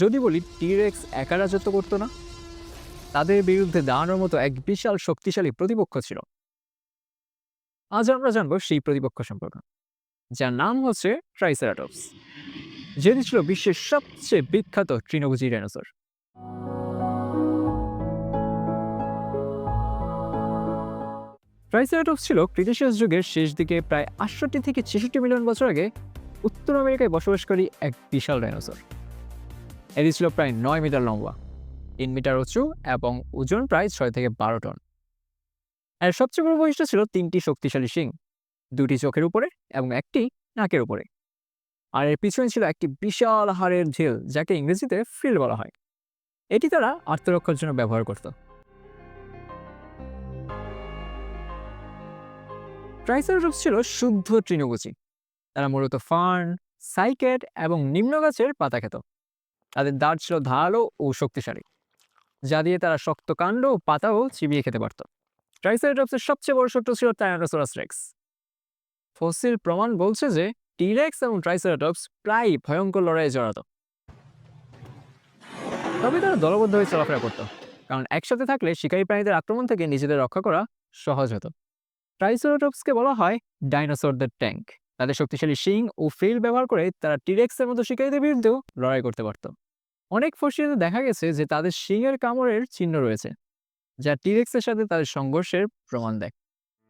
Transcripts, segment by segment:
যদি বলি টিরেক্স একা রাজত্ব করতো না। তাদের বিরুদ্ধে দাঁড়ানোর মতো এক বিশাল শক্তিশালী প্রতিপক্ষ ছিল। আজ আমরা জানব সেই প্রতিপক্ষ সম্পর্কে, যার নাম হচ্ছে ট্রাইসেরাটপস যেটি ছিল বিশ্বের সবচেয়ে বিখ্যাত তৃণভোজী ডাইনোসর ট্রাইসেরাটপস ছিল ক্রিটেশিয়াস যুগের শেষ দিকে প্রায় আটষট্টি থেকে ছেষট্টি মিলিয়ন বছর আগে উত্তর আমেরিকায় বসবাসকারী এক বিশাল ডাইনোসর এটি ছিল প্রায় নয় মিটার লম্বা, তিন মিটার উঁচু এবং ওজন প্রায় ছয় থেকে বারো টন। এর সবচেয়ে বড় বৈশিষ্ট্য ছিল তিনটি শক্তিশালী শিং, দুটি চোখের উপরে এবং একটি নাকের উপরে। আর এর পিছনে ছিল একটি বিশাল হাড়ের ঝিল, যাকে ইংরেজিতে ফিল বলা হয়। এটি তারা আত্মরক্ষার জন্য ব্যবহার করত। ট্রাইসারটপস ছিল শুদ্ধ তৃণভোজী। তারা মূলত ফার্ন, সাইকেট এবং নিম্ন গাছের পাতা খেত। তাদের দাঁত ছিল ধারালো ও শক্তিশালী, যা দিয়ে তারা শক্ত কাণ্ড ও পাতাও চিবিয়ে খেতে পারত। ট্রাইসেরাটপসের সবচেয়ে বড় শত্রু ছিল টায়ানোসোরাস রেক্স ফসিল প্রমাণ বলছে যে টিরেক্স এবং ট্রাইসেরাটপস প্রায় ভয়ঙ্কর লড়াইয়ে জড়াত। তবে তারা দলবদ্ধ হয়ে চলাফেরা করত, কারণ একসাথে থাকলে শিকারী প্রাণীদের আক্রমণ থেকে নিজেদের রক্ষা করা সহজ হতো। ট্রাইসেরাটপসকে বলা হয় ডাইনোসরদের ট্যাঙ্ক তাদের শক্তিশালী শিং ও ফেল ব্যবহার করে তারা টিরেক্সের মতো শিকারীদের বিরুদ্ধেও লড়াই করতে পারত। অনেক ফসিলে দেখা গেছে যে তাদের শিংয়ের কামড়ের চিহ্ন রয়েছে, যা টিরেক্সের সাথে তাদের সংঘর্ষের প্রমাণ দেয়।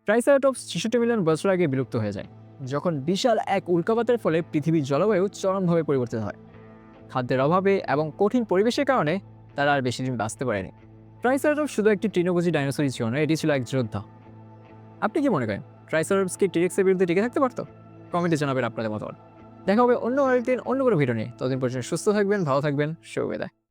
ট্রাইসারাটপস ছেষট্টি মিলিয়ন বছর আগে বিলুপ্ত হয়ে যায়, যখন বিশাল এক উল্কাপাতের ফলে পৃথিবীর জলবায়ু চরমভাবে পরিবর্তিত হয়। খাদ্যের অভাবে এবং কঠিন পরিবেশের কারণে তারা আর বেশি দিন বাঁচতে পারেনি। ট্রাইসারাটপস শুধু একটি তৃণভোজী ডাইনোসরই ছিল না এটি ছিল এক যোদ্ধা। আপনি কি মনে করেন, ট্রাইসারাটপস কি টিরেক্সের বিরুদ্ধে টিকে থাকতে পারতো? কমেন্টে জানাবেন আপনাদের মতামত। দেখা হবে অন্য আরেকদিন অন্য কোনো ভিডিও নিয়ে। ততদিন পর্যন্ত সুস্থ থাকবেন, ভালো থাকবেন, শুভবিদায়।